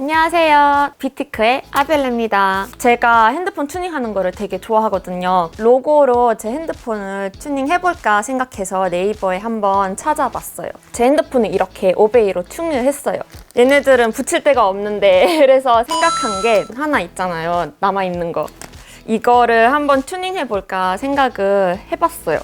안녕하세요. 비티크의 아벨레입니다. 제가 핸드폰 튜닝하는 거를 되게 좋아하거든요. 로고로 제 핸드폰을 튜닝해볼까 생각해서 네이버에 한번 찾아봤어요. 제 핸드폰을 이렇게 오베이로 튜닝을 했어요. 얘네들은 붙일 데가 없는데 그래서 생각한 게 하나 있잖아요. 남아있는 거. 이거를 한번 튜닝해볼까 생각을 해봤어요.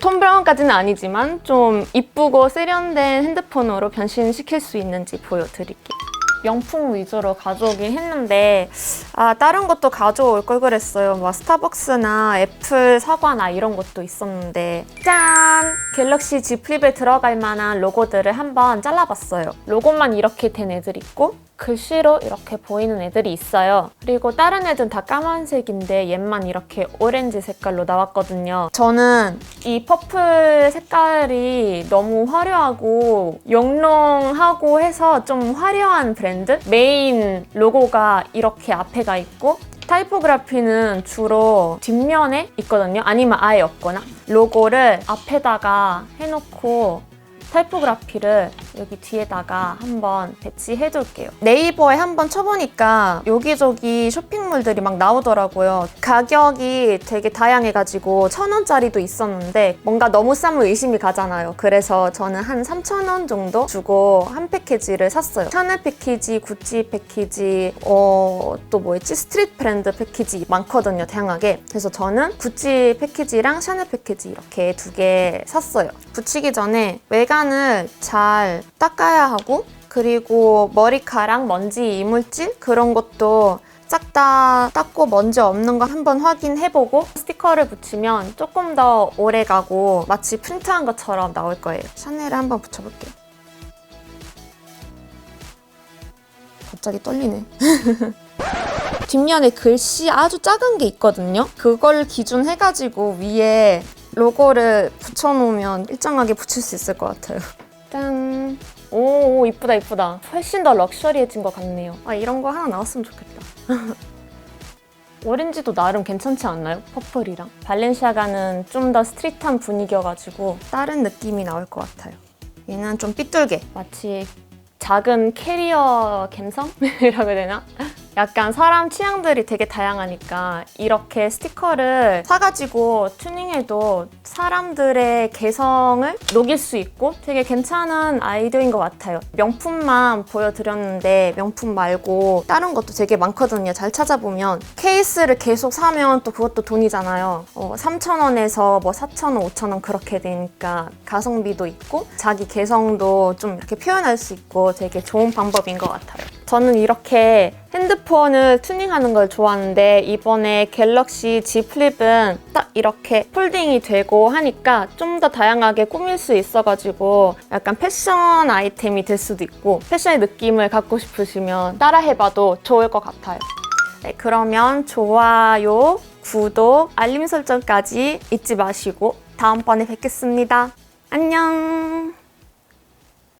톰 브라운까지는 아니지만 좀 이쁘고 세련된 핸드폰으로 변신시킬 수 있는지 보여드릴게요. 명품 위주로 가져오긴 했는데 아 다른 것도 가져올 걸 그랬어요. 뭐 스타벅스나 애플 사과나 이런 것도 있었는데 짠! 갤럭시 Z 플립에 들어갈 만한 로고들을 한번 잘라봤어요. 로고만 이렇게 된 애들 있고 글씨로 이렇게 보이는 애들이 있어요. 그리고 다른 애들은 다 까만색인데 얘만 이렇게 오렌지 색깔로 나왔거든요. 저는 이 퍼플 색깔이 너무 화려하고 영롱하고 해서 좀 화려한 브랜드? 메인 로고가 이렇게 앞에가 있고 타이포그래피는 주로 뒷면에 있거든요. 아니면 아예 없거나 로고를 앞에다가 해놓고 타이포그래피를 여기 뒤에다가 한번 배치해 둘게요. 네이버에 한번 쳐보니까 여기저기 쇼핑몰들이 막 나오더라고요. 가격이 되게 다양해가지고 천 원짜리도 있었는데 뭔가 너무 싸면 의심이 가잖아요. 그래서 저는 한 3천 원 정도 주고 한 패키지를 샀어요. 샤넬 패키지, 구찌 패키지, 어, 또 뭐였지? 스트릿 브랜드 패키지 많거든요. 다양하게. 그래서 저는 구찌 패키지랑 샤넬 패키지 이렇게 두 개 샀어요. 붙이기 전에 외관을 잘 닦아야 하고 그리고 머리카락, 먼지, 이물질 그런 것도 싹 다 닦고 먼지 없는 거 한번 확인해보고 스티커를 붙이면 조금 더 오래 가고 마치 프린트한 것처럼 나올 거예요. 샤넬을 한번 붙여볼게요. 갑자기 떨리네. 뒷면에 글씨 아주 작은 게 있거든요. 그걸 기준해가지고 위에 로고를 붙여놓으면 일정하게 붙일 수 있을 것 같아요. 짠. 오, 오, 이쁘다, 이쁘다. 훨씬 더 럭셔리해진 것 같네요. 아, 이런 거 하나 나왔으면 좋겠다. 오렌지도 나름 괜찮지 않나요? 퍼플이랑. 발렌시아가는 좀 더 스트릿한 분위기여가지고 다른 느낌이 나올 것 같아요. 얘는 좀 삐뚤게. 마치 작은 캐리어 갬성이라고 해야 되나? 약간 사람 취향들이 되게 다양하니까 이렇게 스티커를 사가지고 튜닝해도 사람들의 개성을 녹일 수 있고 되게 괜찮은 아이디어인 것 같아요. 명품만 보여드렸는데 명품 말고 다른 것도 되게 많거든요. 잘 찾아보면 케이스를 계속 사면 또 그것도 돈이잖아요. 어, 3,000원에서 뭐 4,000원, 5,000원 그렇게 되니까 가성비도 있고 자기 개성도 좀 이렇게 표현할 수 있고 되게 좋은 방법인 것 같아요. 저는 이렇게 핸드폰을 튜닝하는 걸 좋아하는데 이번에 갤럭시 Z 플립은 딱 이렇게 폴딩이 되고 하니까 좀 더 다양하게 꾸밀 수 있어가지고 약간 패션 아이템이 될 수도 있고 패션의 느낌을 갖고 싶으시면 따라해봐도 좋을 것 같아요. 네, 그러면 좋아요, 구독, 알림 설정까지 잊지 마시고 다음번에 뵙겠습니다. 안녕!